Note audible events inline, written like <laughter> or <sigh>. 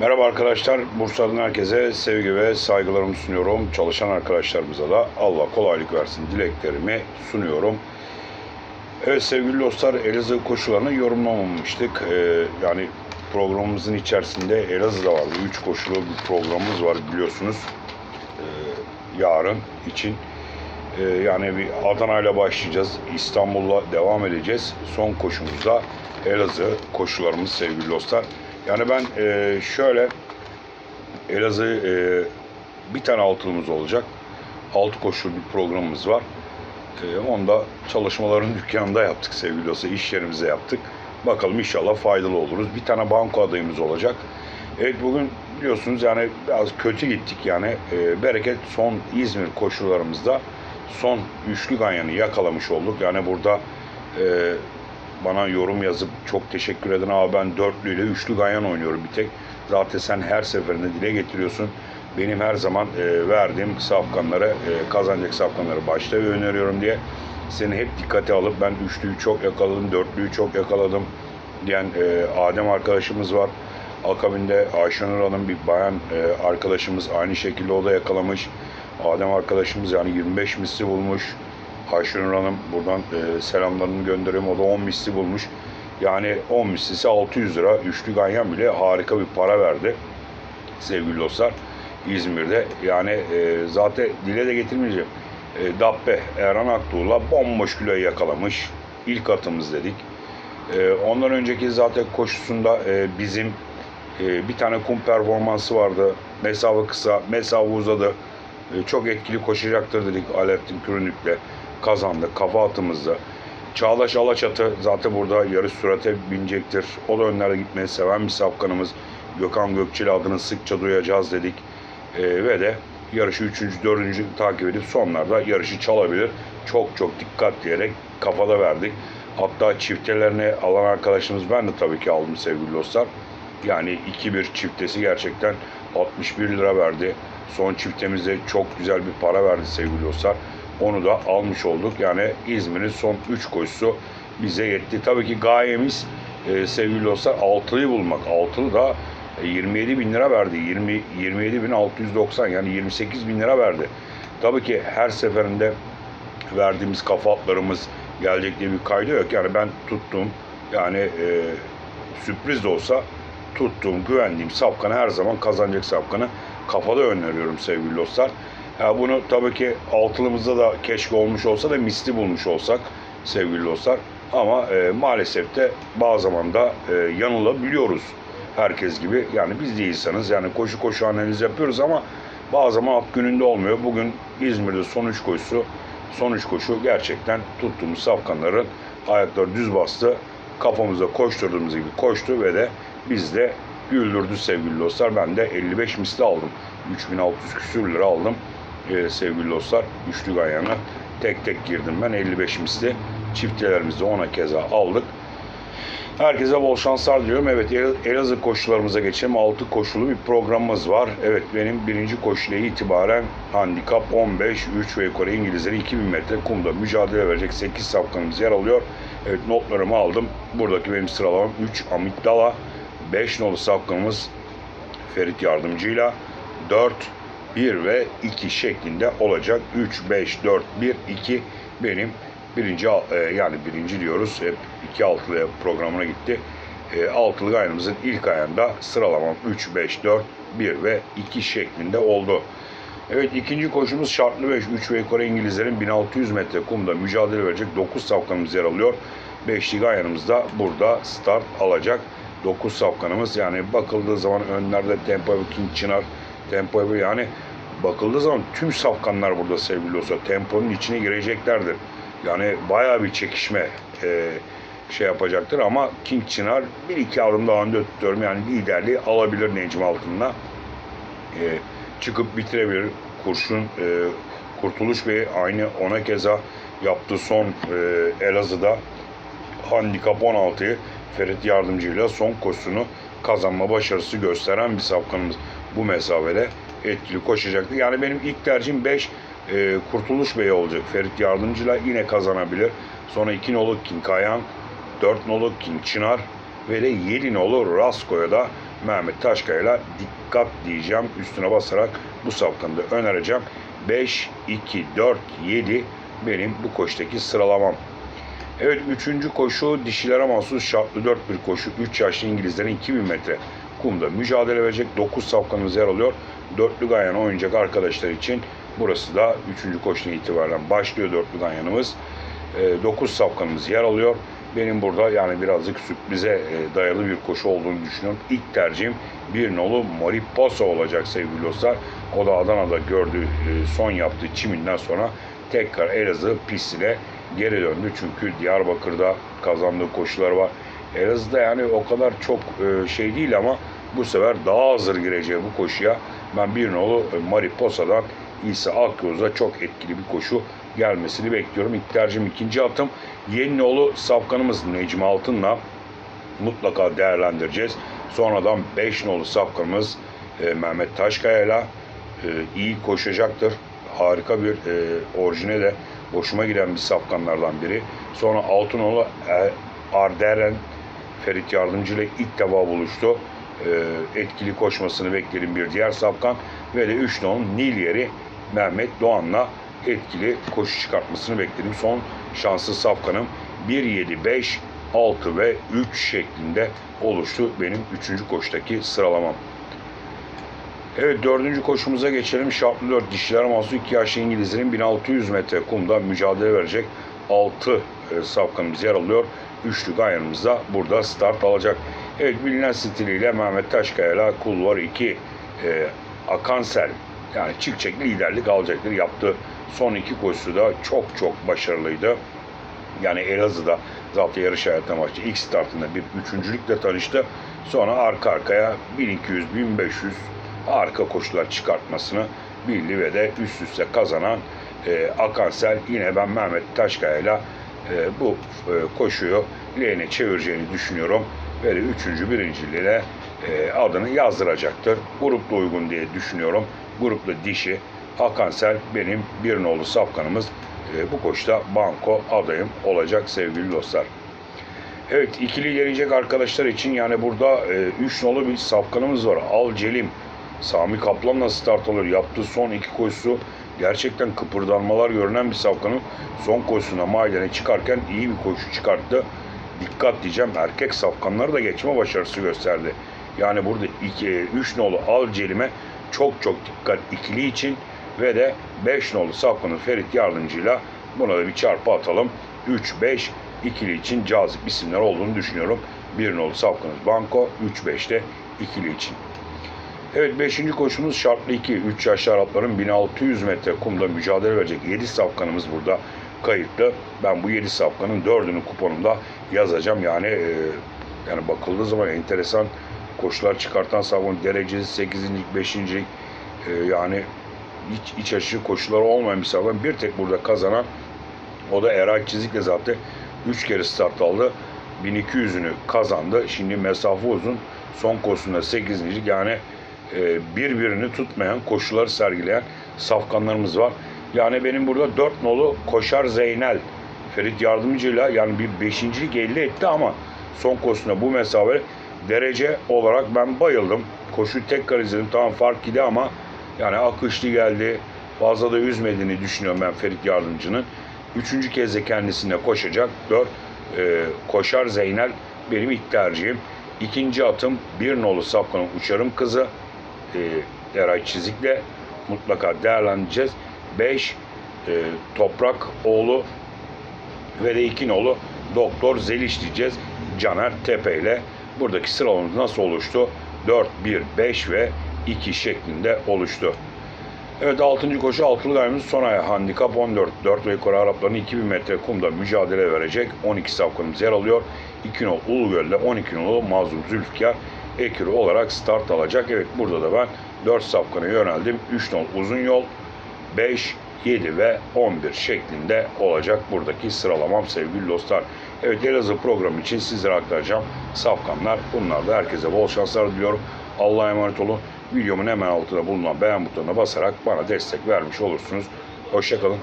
Merhaba arkadaşlar. Bursa'dan herkese sevgi ve saygılarımı sunuyorum. Çalışan arkadaşlarımıza da Allah kolaylık versin dileklerimi sunuyorum. Evet sevgili dostlar Elazığ koşularını yorumlamamıştık. Ee, yani programımızın içerisinde Elazığ'da vardı. Üç koşulu bir programımız var biliyorsunuz. Ee, yarın için. Ee, yani bir Adana ile başlayacağız. İstanbul'la devam edeceğiz. Son koşumuzda Elazığ koşularımız sevgili dostlar. Yani ben e, şöyle Elazığ e, bir tane altılımız olacak. Altı koşulu bir programımız var. E, onu çalışmaların <laughs> dükkanında yaptık sevgili dostlar. İş yerimizde yaptık. Bakalım inşallah faydalı oluruz. Bir tane banko adayımız olacak. Evet bugün biliyorsunuz yani biraz kötü gittik yani. E, bereket son İzmir koşularımızda son üçlü ganyanı yakalamış olduk. Yani burada e, bana yorum yazıp çok teşekkür eden abi ben dörtlüyle üçlü ganyan oynuyorum bir tek. Zaten sen her seferinde dile getiriyorsun. Benim her zaman e, verdiğim safkanları, e, kazanacak safkanları başta öneriyorum diye seni hep dikkate alıp ben üçlüyü çok yakaladım, dörtlüyü çok yakaladım diyen e, Adem arkadaşımız var. Akabinde Ayşenur Hanım bir bayan e, arkadaşımız aynı şekilde o da yakalamış. Adem arkadaşımız yani 25 misli bulmuş. Ayşenur Hanım buradan e, selamlarını gönderiyorum. O da 10 misli bulmuş. Yani 10 mislisi 600 lira. Üçlü ganyan bile harika bir para verdi. Sevgili dostlar. İzmir'de. Yani e, zaten dile de getirmeyeceğim. E, Dabbe Erhan Aktuğ'la bomboş kiloyu yakalamış. İlk atımız dedik. E, ondan önceki zaten koşusunda e, bizim e, bir tane kum performansı vardı. Mesafe kısa, mesafe uzadı. E, çok etkili koşacaktır dedik Alaaddin Kürünük'le. Kazandı kafa atımızda. Çağdaş Alaçatı zaten burada yarış sürate binecektir. O da önlerde gitmeyi seven bir safkanımız. Gökhan Gökçeli adını sıkça duyacağız dedik. E, ve de yarışı 3. 4. takip edip sonlarda yarışı çalabilir. Çok çok dikkat diyerek kafada verdik. Hatta çiftelerini alan arkadaşımız ben de tabii ki aldım sevgili dostlar. Yani 2-1 çiftesi gerçekten 61 lira verdi. Son çiftemizde çok güzel bir para verdi sevgili dostlar. Onu da almış olduk. Yani İzmir'in son 3 koşusu bize yetti. Tabii ki gayemiz e, sevgili dostlar altılıyı bulmak. Altılı da e, 27 bin lira verdi. 20, 27 bin 690 yani 28 bin lira verdi. Tabii ki her seferinde verdiğimiz kafa atlarımız gelecek diye bir kaydı yok. Yani ben tuttum yani e, sürpriz de olsa tuttuğum, güvendiğim safkanı her zaman kazanacak safkanı kafada öneriyorum sevgili dostlar. Ya bunu tabii ki altılımızda da keşke olmuş olsa da misli bulmuş olsak sevgili dostlar. Ama e, maalesef de bazı zaman da e, yanılabiliyoruz herkes gibi. Yani biz de insanız. Yani koşu koşu analiz yapıyoruz ama bazı zaman at gününde olmuyor. Bugün İzmir'de son üç koşusu, son üç koşu gerçekten tuttuğumuz safkanların ayakları düz bastı. Kafamıza koşturduğumuz gibi koştu ve de biz de güldürdü sevgili dostlar. Ben de 55 misli aldım. 3600 küsür lira aldım ee, sevgili dostlar. Üçlü ganyanı tek tek girdim ben 55 misli. Çiftelerimizi ona keza aldık. Herkese bol şanslar diliyorum. Evet El- Elazığ koşularımıza geçelim. 6 koşulu bir programımız var. Evet benim birinci koşuyla itibaren handikap 15, 3 ve yukarı İngilizleri 2000 metre kumda mücadele verecek 8 safkanımız yer alıyor. Evet notlarımı aldım. Buradaki benim sıralamam 3 Amit Dala, 5 nolu safkanımız Ferit Yardımcı'yla 4, 1 ve 2 şeklinde olacak. 3, 5, 4, 1, 2 benim birinci e, yani birinci diyoruz. Hep 2 altılı programına gitti. E, altılı ayağımızın ilk ayağında sıralamam 3, 5, 4, 1 ve 2 şeklinde oldu. Evet ikinci koşumuz şartlı 5. 3 ve yukarı İngilizlerin 1600 metre kumda mücadele verecek 9 safkanımız yer alıyor. Beşli ayağımız da burada start alacak. 9 safkanımız yani bakıldığı zaman önlerde Tempo ve King Çınar, Tempo yani bakıldığı zaman tüm safkanlar burada sevgili olsa temponun içine gireceklerdir. Yani bayağı bir çekişme e, şey yapacaktır. Ama King Çınar bir iki adım daha önde tutuyorum. Yani liderliği alabilir Necmi Altın'la. E, çıkıp bitirebilir. Kurşun e, Kurtuluş Bey aynı ona keza yaptığı son e, Elazığ'da handikap 16'yı Ferit Yardımcı'yla son koşusunu kazanma başarısı gösteren bir safkanımız. Bu mesafede etkili koşacaktı. Yani benim ilk tercihim 5 e, Kurtuluş Bey olacak. Ferit Yardımcı'yla yine kazanabilir. Sonra 2 nolu King Kayan, 4 nolu King Çınar ve de 7 nolu Rasko'ya da Mehmet Taşkaya'yla dikkat diyeceğim. Üstüne basarak bu safkanı önereceğim. 5, 2, 4, 7 benim bu koştaki sıralamam. Evet üçüncü koşu dişilere mahsus şartlı 4 bir koşu. 3 yaşlı İngilizlerin 2000 metre kumda mücadele verecek. 9 safkanımız yer alıyor. Dörtlü ganyan oynayacak arkadaşlar için burası da 3. koşudan itibaren başlıyor dörtlü ganyanımız. 9 safkanımız yer alıyor. Benim burada yani birazcık sürprize e, dayalı bir koşu olduğunu düşünüyorum. İlk tercihim bir nolu Mariposa olacak sevgili dostlar. O da Adana'da gördüğü e, son yaptığı çiminden sonra tekrar Elazığ pistine geri döndü. Çünkü Diyarbakır'da kazandığı koşular var. Elazığ'da yani o kadar çok e, şey değil ama bu sefer daha hazır gireceği bu koşuya ben bir nolu e, Mariposa'dan İsa Akyoz'a çok etkili bir koşu gelmesini bekliyorum. İlk tercihim ikinci atım. Yeni nolu safkanımız Necmi Altın'la mutlaka değerlendireceğiz. Sonradan 5 nolu safkanımız e, Mehmet Taşkaya'yla e, iyi koşacaktır. Harika bir e, orijine de hoşuma giden bir safkanlardan biri. Sonra Altınoğlu e, Arderen Ferit Yardımcı ile ilk defa buluştu. E, etkili koşmasını beklerim bir diğer safkan. Ve de 3 nolu Nilyeri Mehmet Doğan'la etkili koşu çıkartmasını bekledim. Son şanslı safkanım 1, 7, 5, 6 ve 3 şeklinde oluştu benim 3. koştaki sıralamam. Evet dördüncü koşumuza geçelim. Şartlı 4 dişiler mahsus 2 yaşlı İngilizlerin 1600 metre kumda mücadele verecek 6 e, safkanımız yer alıyor. Üçlü ganyanımız da burada start alacak. Evet bilinen stiliyle Mehmet Taşkaya ile Kulvar 2 e, Akansel yani çift çekli liderlik alacaktır. Yaptığı son iki koşusu da çok çok başarılıydı. Yani Elazığ'da zaten yarış hayatına başladı. İlk startında bir üçüncülükle tanıştı. Sonra arka arkaya 1200, 1500 arka koşular çıkartmasını bildi ve de üst üste kazanan e, Akansel yine ben Mehmet Taşkaya ile e, bu e, koşuyu lehine çevireceğini düşünüyorum. Ve de üçüncü birinciliğe e, adını yazdıracaktır. Grupla uygun diye düşünüyorum. Grupla dişi Akansel benim bir nolu safkanımız. E, bu koşuda banko adayım olacak sevgili dostlar. Evet ikili gelecek arkadaşlar için yani burada 3 nolu bir safkanımız var. Al Celim. Sami Kaplan'la start alıyor. Yaptığı son iki koşusu gerçekten kıpırdanmalar görünen bir safkanın son koşusuna maydene çıkarken iyi bir koşu çıkarttı. Dikkat diyeceğim erkek safkanları da geçme başarısı gösterdi. Yani burada 3 nolu Al Celim'e çok çok dikkat ikili için ve de 5 nolu safkanın Ferit Yardımcı'yla buna da bir çarpı atalım. 3-5 ikili için cazip isimler olduğunu düşünüyorum. 1 nolu safkanız Banko, 3-5'te ikili için. Evet 5. koşumuz şartlı 2. 3 yaşlı Arapların 1600 metre kumda mücadele verecek 7 safkanımız burada kayıtlı. Ben bu 7 safkanın 4'ünü kuponumda yazacağım. Yani e, yani bakıldığı zaman enteresan koşular çıkartan safkanın derecesi 8. 5. E, yani iç, iç açıcı koşuları olmayan bir safkan. Bir tek burada kazanan o da Eray Çizik'le zaten 3 kere start aldı. 1200'ünü kazandı. Şimdi mesafe uzun. Son koşusunda 8. yani e, birbirini tutmayan koşuları sergileyen safkanlarımız var. Yani benim burada 4 nolu Koşar Zeynel Ferit Yardımcı'yla yani bir beşincilik elde etti ama son koşusunda bu mesafe derece olarak ben bayıldım. Koşu tekrar izledim. Tamam fark idi ama yani akışlı geldi. Fazla da üzmediğini düşünüyorum ben Ferit Yardımcı'nın. Üçüncü kez de kendisine koşacak. Dört e, Koşar Zeynel benim ilk tercihim. İkinci atım bir nolu Safkan'ın Uçarım Kızı e, Eray Çizik'le mutlaka değerlendireceğiz. 5 e, Toprak oğlu ve nolu Doktor Zeliş diyeceğiz. Caner Tepe ile buradaki sıralamamız nasıl oluştu? 4, 1, 5 ve 2 şeklinde oluştu. Evet 6. koşu altılı daimimiz son handikap 14. 4 ve yukarı Arapların 2000 metre kumda mücadele verecek 12 safkanımız yer alıyor. 2 nol Ulugöl'de 12 nolu Mazlum Zülfikar Ekürü olarak start alacak. Evet burada da ben 4 safkana yöneldim. 3 nol uzun yol 5, 7 ve 11 şeklinde olacak buradaki sıralamam sevgili dostlar. Evet Elazığ programı için sizlere aktaracağım safkanlar. Bunlar da herkese bol şanslar diliyorum. Allah'a emanet olun. Videomun hemen altında bulunan beğen butonuna basarak bana destek vermiş olursunuz. Hoşçakalın.